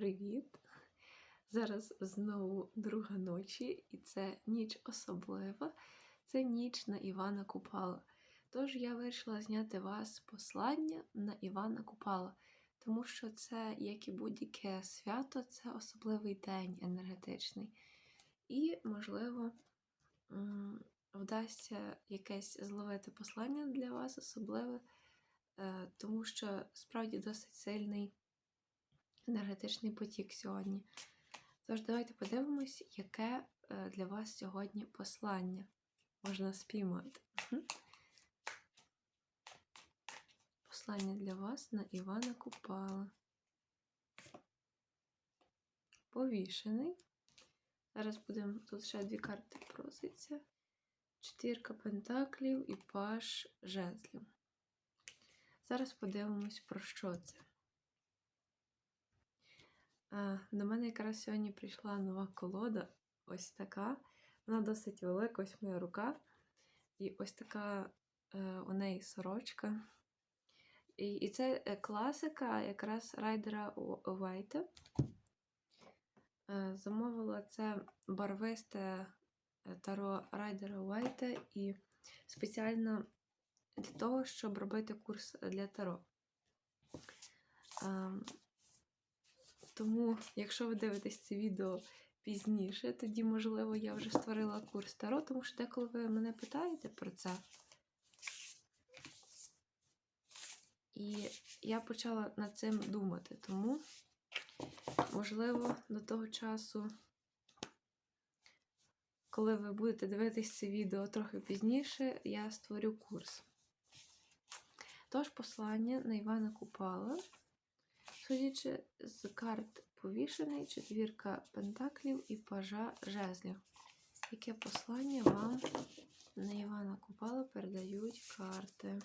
привіт! Зараз знову друга ночі, і це ніч особлива. Це ніч на Івана Купала. Тож я вирішила зняти вас послання на Івана Купала, тому що це, як і будь-яке свято, це особливий день енергетичний. І, можливо, вдасться якесь зловити послання для вас особливе, е, тому що справді досить сильний енергетичний потік сьогодні. Тож, давайте подивимось, яке е, для вас сьогодні послання можна спіймати. Послання для вас на Івана Купала. Повішений. Зараз будемо тут ще дві карти проситься. Четвірка пентаклів і паш жезлів. Зараз подивимось, про що це. До мене якраз сьогодні прийшла нова колода. Ось така. Вона досить велика, ось моя рука. І ось така е, у неї сорочка. І, і це е, класика якраз райдера Уайта. Е, замовила це барвисте таро райдера Уайта і спеціально для того, щоб робити курс для таро. Тому, якщо ви дивитесь це відео пізніше, тоді, можливо, я вже створила курс Таро, тому що деколи ви мене питаєте про це. І я почала над цим думати, тому, можливо, до того часу, коли ви будете дивитись це відео трохи пізніше, я створю курс. Тож, послання на Івана Купала. Судячи з карт повішений, четвірка пентаклів і пажа жезлів. Яке послання вам на Івана Купала передають карти?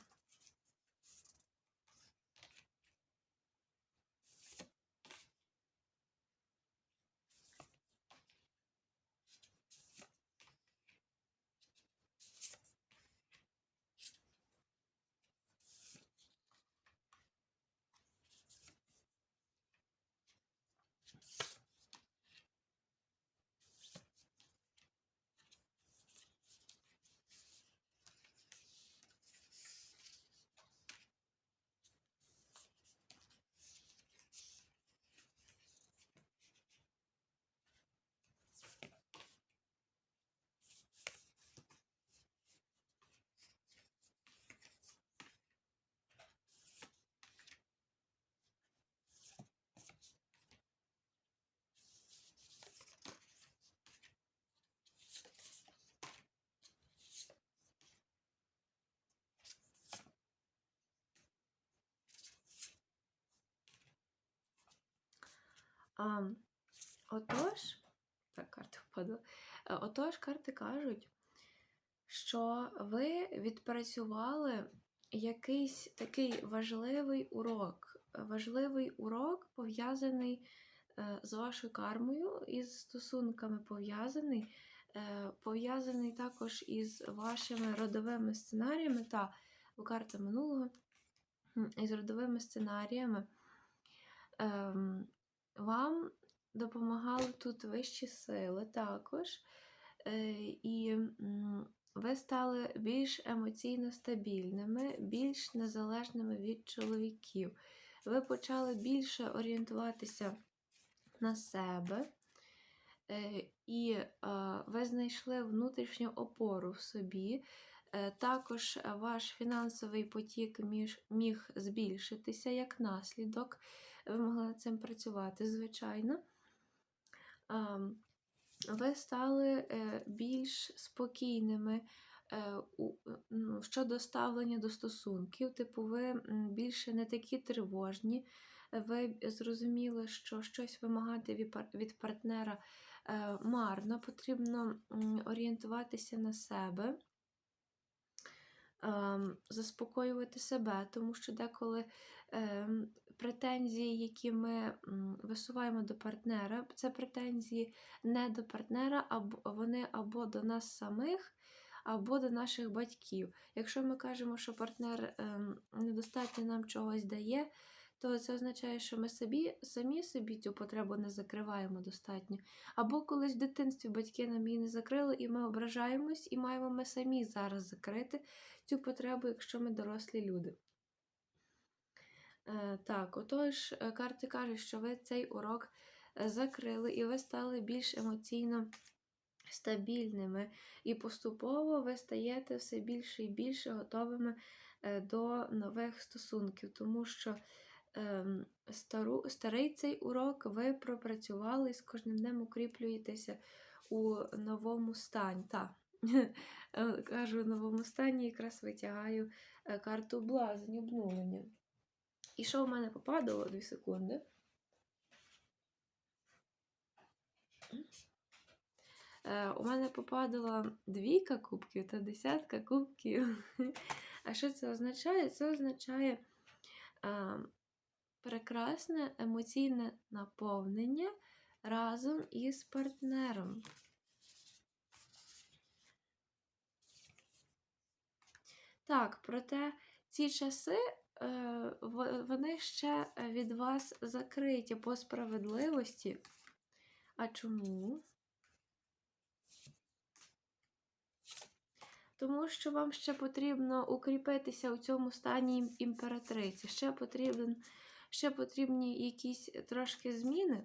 Отож, так, карта впадла. Е, Отож, карти кажуть, що ви відпрацювали якийсь такий важливий урок. Важливий урок пов'язаний е, з вашою кармою, із стосунками пов'язаний, е, пов'язаний також із вашими родовими сценаріями та карта минулого із родовими сценаріями. Вам допомагали тут вищі сили також, Е, і ви стали більш емоційно стабільними, більш незалежними від чоловіків. Ви почали більше орієнтуватися на себе, е, і е, ви знайшли внутрішню опору в собі. Також ваш фінансовий потік міг збільшитися як наслідок. Ви могли над цим працювати, звичайно. Ви стали е, більш спокійними е, ну, щодо ставлення до стосунків. Типу, ви більше не такі тривожні. Ви зрозуміли, що щось вимагати від партнера е, марно, потрібно орієнтуватися на себе ем, заспокоювати себе, тому що деколи ем, претензії, які ми висуваємо до партнера, це претензії не до партнера, а вони або до нас самих, або до наших батьків. Якщо ми кажемо, що партнер ем, недостатньо нам чогось дає, то це означає, що ми собі, самі собі цю потребу не закриваємо достатньо. Або колись в дитинстві батьки нам її не закрили, і ми ображаємось, і маємо ми самі зараз закрити цю потребу, якщо ми дорослі люди. Е, Так, отож, е, карти кажуть, що ви цей урок е, закрили, і ви стали більш емоційно стабільними. І поступово ви стаєте все більше і більше готовими до нових стосунків, тому що ем, стару, старий цей урок ви пропрацювали і з кожним днем укріплюєтеся у новому стані. Та. Е, Кажу, в новому стані якраз витягаю карту блазень, обнулення. І що в мене попадало? Дві секунди. Е, У мене попадала двійка кубків та десятка кубків. А що це означає? Це означає е, прекрасне емоційне наповнення разом із партнером. Так, проте ці часи вони ще від вас закриті по справедливості. А чому? Тому що вам ще потрібно укріпитися у цьому стані імператриці. Ще, потрібен, ще потрібні якісь трошки зміни.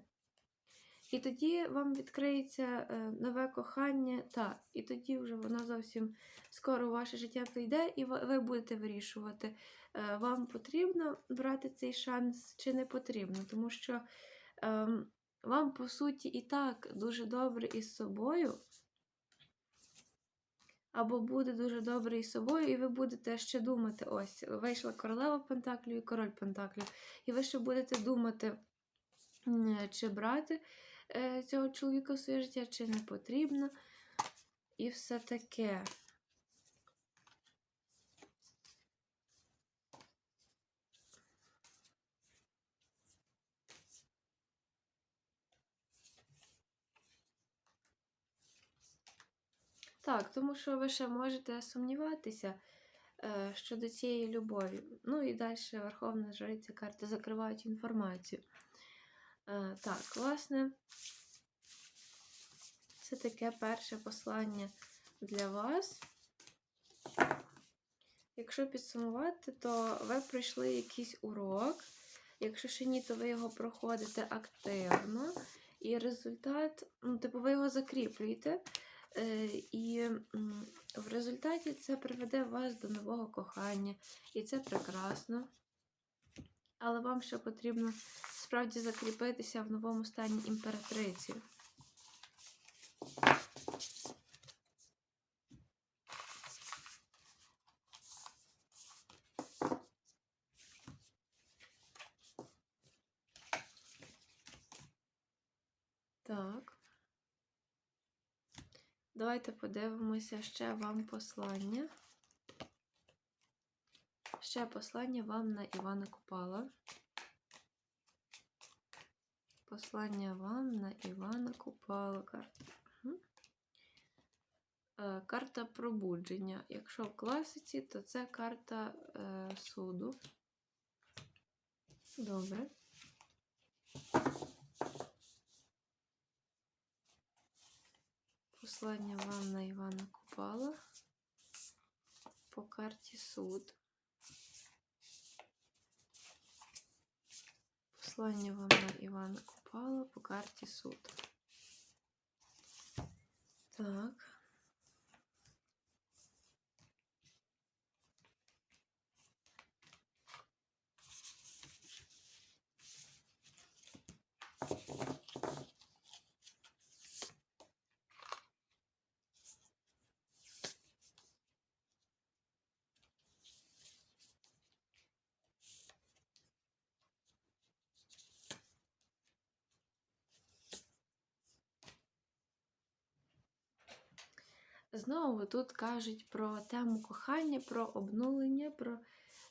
І тоді вам відкриється е, нове кохання, та, і тоді вже воно зовсім скоро у ваше життя прийде, і ви- будете вирішувати, е, вам потрібно брати цей шанс чи не потрібно. Тому що ем, вам, по суті, і так дуже добре із собою або буде дуже добре із собою, і ви будете ще думати: ось, вийшла королева Пентаклів і король Пентаклів. І ви ще будете думати, чи брати е, цього чоловіка в своє життя, чи не потрібно. І все таке. Так, тому що ви ще можете сумніватися е, щодо цієї любові. Ну і далі Верховна Жриця карти закривають інформацію. Е, так, власне, це таке перше послання для вас. Якщо підсумувати, то ви пройшли якийсь урок. Якщо ще ні, то ви його проходите активно. І результат, ну, типу, ви його закріплюєте. Е, І в результаті це приведе вас до нового кохання. І це прекрасно. Але вам ще потрібно справді закріпитися в новому стані імператриці. Так. Давайте подивимося ще вам послання. Ще послання вам на Івана Купала. Послання вам на Івана Купала. Карта. Е, Карта пробудження. Якщо в класиці, то це карта е, суду. Добре. Послання вам на Івана Купала по карті суд. Послання вам на Івана Купала по карті суд. Так. Знову тут кажуть про тему кохання, про обнулення, про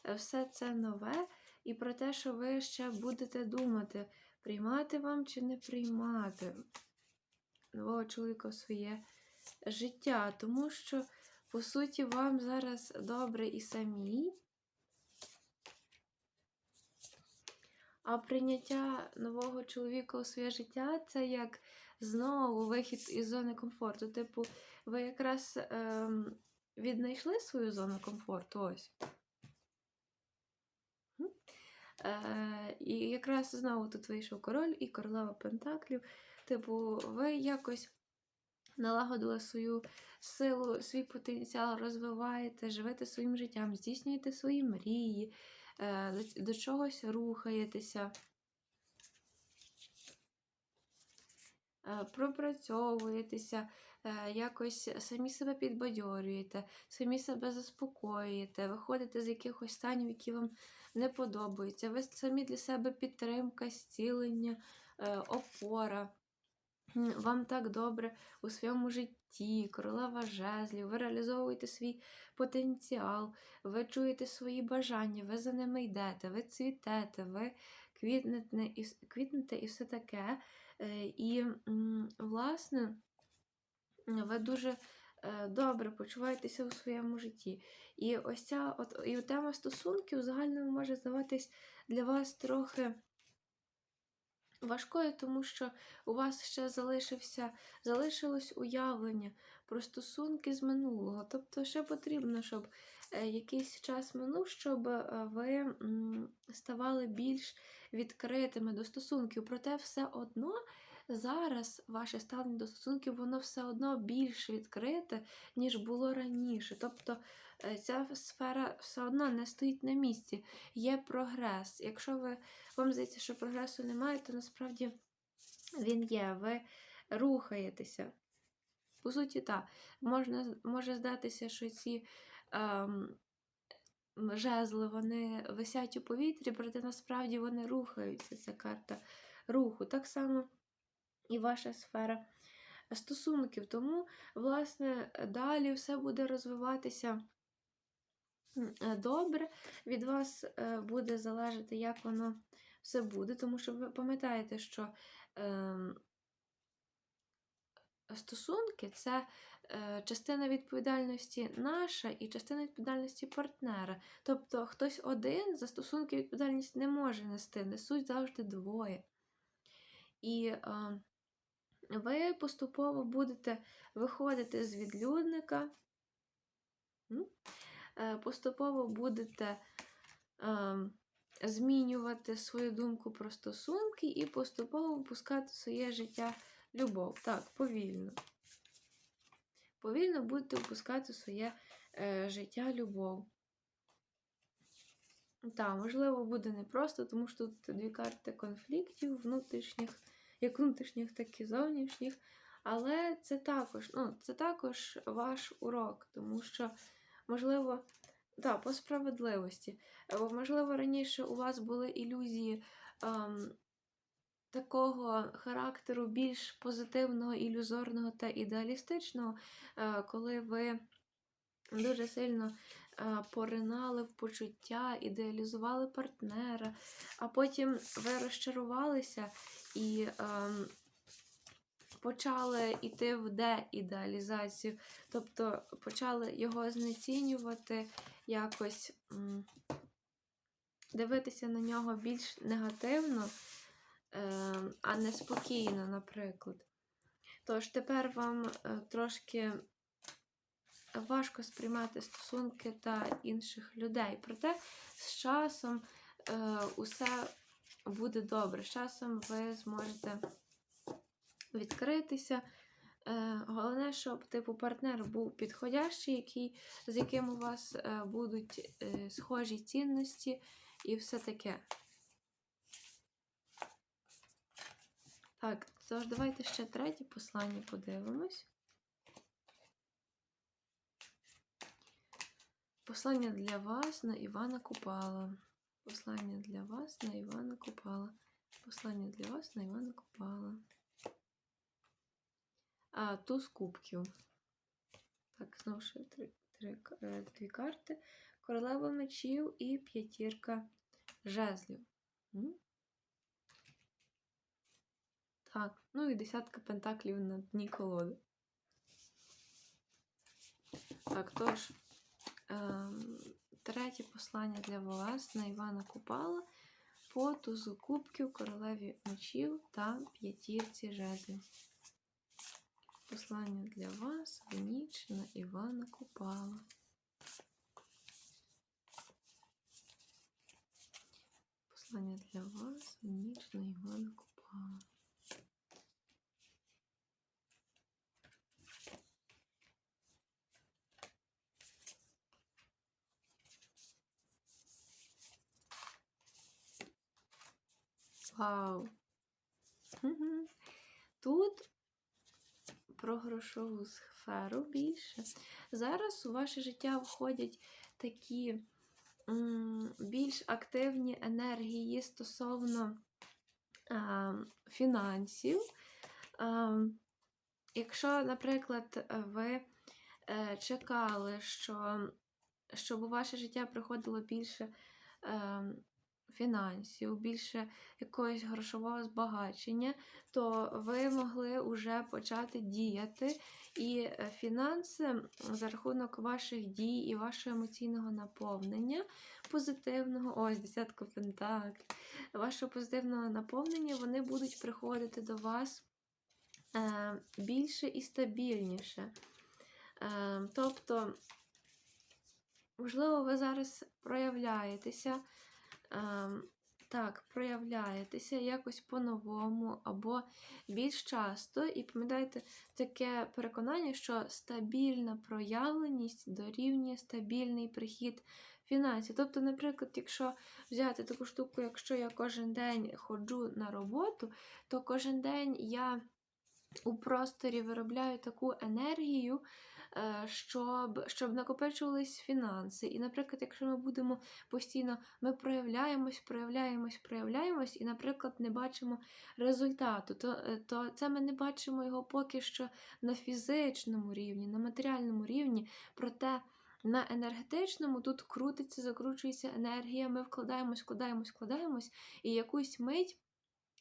е, все це нове і про те, що ви ще будете думати, приймати вам чи не приймати нового чоловіка в своє життя. Тому що, по суті, вам зараз добре і самій. А прийняття нового чоловіка у своє життя це як знову вихід із зони комфорту. Типу, ви якраз ем, віднайшли свою зону комфорту. Ось. Е, і якраз знову тут вийшов король і королева Пентаклів. Типу, ви якось налагодили свою силу, свій потенціал, розвиваєте, живете своїм життям, здійснюєте свої мрії, е, до, до чогось рухаєтеся. е, пропрацьовуєтеся, е, якось самі себе підбадьорюєте, самі себе заспокоюєте, виходите з якихось станів, які вам не подобаються. Ви самі для себе підтримка, зцілення, е, опора. Вам так добре у своєму житті, королева жезлів, ви реалізовуєте свій потенціал, ви чуєте свої бажання, ви за ними йдете, ви цвітете, ви квітнете і, квітнете і все таке. Е, І, власне, ви дуже е, добре почуваєтеся у своєму житті. І ось ця от, і тема стосунків в загальному може здаватись для вас трохи важкою, тому що у вас ще залишився, залишилось уявлення про стосунки з минулого. Тобто, ще потрібно, щоб е, якийсь час минув, щоб е, ви ставали більш відкритими до стосунків. Проте все одно зараз ваше ставлення до стосунків, воно все одно більш відкрите, ніж було раніше. Тобто ця сфера все одно не стоїть на місці, є прогрес. Якщо ви вам здається, що прогресу немає, то насправді він є. Ви рухаєтеся. По суті, так. Можна, може здатися, що ці ем, жезли вони висять у повітрі, проте насправді вони рухаються. Ця карта руху. Так само і ваша сфера стосунків. Тому, власне, далі все буде розвиватися е, добре. Від вас е, буде залежати, як воно все буде, тому що ви пам'ятаєте, що ем, стосунки це е, частина відповідальності наша і частина відповідальності партнера. Тобто хтось один за стосунки відповідальність не може нести, несуть завжди двоє. І е, ви поступово будете виходити з відлюдника, е, поступово будете е, змінювати свою думку про стосунки і поступово впускати в своє життя любов. Так, повільно. Повільно будете впускати в своє е, життя любов. Так, можливо, буде непросто, тому що тут дві карти конфліктів внутрішніх, як внутрішніх, так і зовнішніх. Але це також, ну, це також ваш урок, тому що, можливо, так, по справедливості. Е, Можливо, раніше у вас були ілюзії ем, такого характеру більш позитивного, ілюзорного та ідеалістичного, е, коли ви дуже сильно е, поринали в почуття, ідеалізували партнера, а потім ви розчарувалися і ем, почали йти в деідеалізацію, тобто почали його знецінювати, якось дивитися на нього більш негативно, ем, а не спокійно, наприклад. Тож тепер вам е, трошки важко сприймати стосунки та інших людей. Проте з часом е, усе буде добре. З часом ви зможете відкритися. Е, головне, щоб типу партнер був підходящий, який, з яким у вас е, будуть е, схожі цінності і все таке. Так, тож давайте ще третє послання подивимось. Послання для вас на Івана Купала. Послання для вас на Івана Купала. Послання для вас на Івана Купала. А, туз кубків. Так, знову ще три, три, е, дві карти. Королева мечів і п'ятірка жезлів. Так, ну і десятка пентаклів на дні колоди. Так, тож, ем, третє послання для вас на Івана Купала. по тузу кубків, королеві мечів та п'ятірці жезлів. Послання для вас в ніч на Івана Купала. Послання для вас в ніч на Івана Купала. Вау! Мгм. Тут про грошову сферу більше. Зараз у ваше життя входять такі м, більш активні енергії стосовно а, фінансів. А, якщо, наприклад, ви е, чекали, що щоб у ваше життя приходило більше е, фінансів, більше якогось грошового збагачення, то ви могли вже почати діяти. І е, фінанси за рахунок ваших дій і вашого емоційного наповнення позитивного, ось десятка пентаклів, вашого позитивного наповнення, вони будуть приходити до вас е, більше і стабільніше. Е, тобто, можливо, ви зараз проявляєтеся. Ем, так, проявляєтеся якось по-новому або більш часто. І пам'ятайте таке переконання, що стабільна проявленість дорівнює стабільний прихід фінансів. Тобто, наприклад, якщо взяти таку штуку, якщо я кожен день ходжу на роботу, то кожен день я у просторі виробляю таку енергію, е, щоб щоб накопичувались фінанси. І, наприклад, якщо ми будемо постійно, ми проявляємось, проявляємось, проявляємось, і, наприклад, не бачимо результату, то, е, то це ми не бачимо його поки що на фізичному рівні, на матеріальному рівні. Проте на енергетичному тут крутиться, закручується енергія, ми вкладаємось, вкладаємось, вкладаємось, і якусь мить.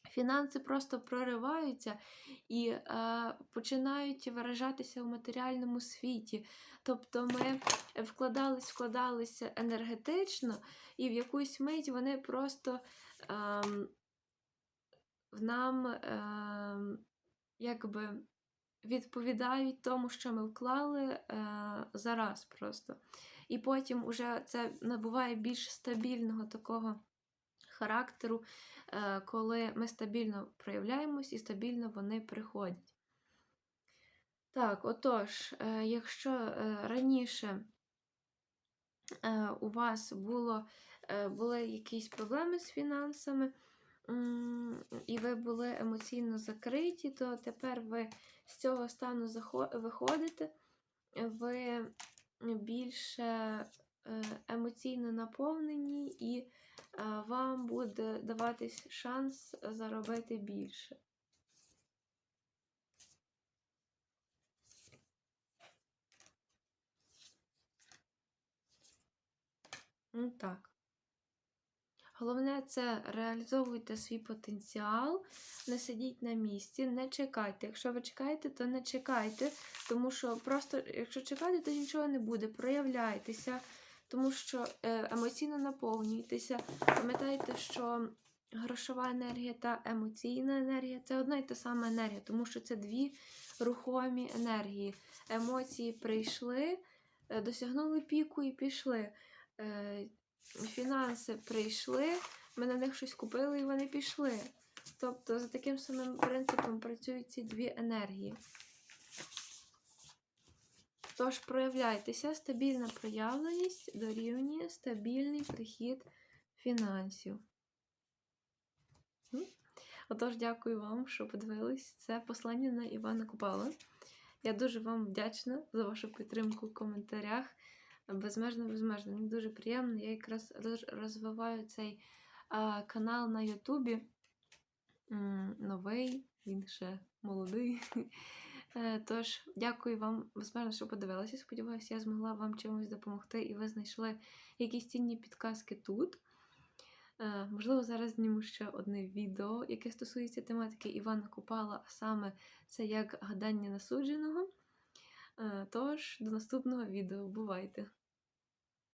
Фінанси просто прориваються і е, починають виражатися в матеріальному світі. Тобто ми вкладались, вкладалися енергетично, і в якусь мить вони просто е, нам е, якби відповідають тому, що ми вклали е, зараз просто. І потім уже це набуває більш стабільного такого характеру, е, коли ми стабільно проявляємось і стабільно вони приходять. Так, отож, е, якщо е, раніше у вас було, були якісь проблеми з фінансами, і ви були емоційно закриті, то тепер ви з цього стану виходите, ви більше емоційно наповнені і вам буде даватись шанс заробити більше. Ну, так. Головне це реалізовуйте свій потенціал, не сидіть на місці, не чекайте. Якщо ви чекаєте, то не чекайте, тому що просто, якщо чекати, то нічого не буде. Проявляйтеся тому що е, емоційно наповнюйтеся. Пам'ятайте, що грошова енергія та емоційна енергія це одна й та сама енергія, тому що це дві рухомі енергії. Емоції прийшли, е, досягнули піку і пішли. Е, фінанси прийшли, ми на них щось купили і вони пішли. Тобто, за таким самим принципом працюють ці дві енергії. Тож проявляйтеся, стабільна проявленість дорівнює стабільний прихід фінансів. Отож, дякую вам, що подивились це послання на Івана Купала. Я дуже вам вдячна за вашу підтримку в коментарях. Безмежно, безмежно. Мені дуже приємно. Я якраз розвиваю цей а, канал на Ютубі. Новий, він ще молодий. Е, тож, дякую вам, безмежно, що подивилися. Сподіваюся, я змогла вам чимось допомогти, і ви знайшли якісь цінні підказки тут. Е, можливо, зараз зніму ще одне відео, яке стосується тематики Івана Купала, а саме це як гадання насудженого. Е, тож, до наступного відео. Бувайте!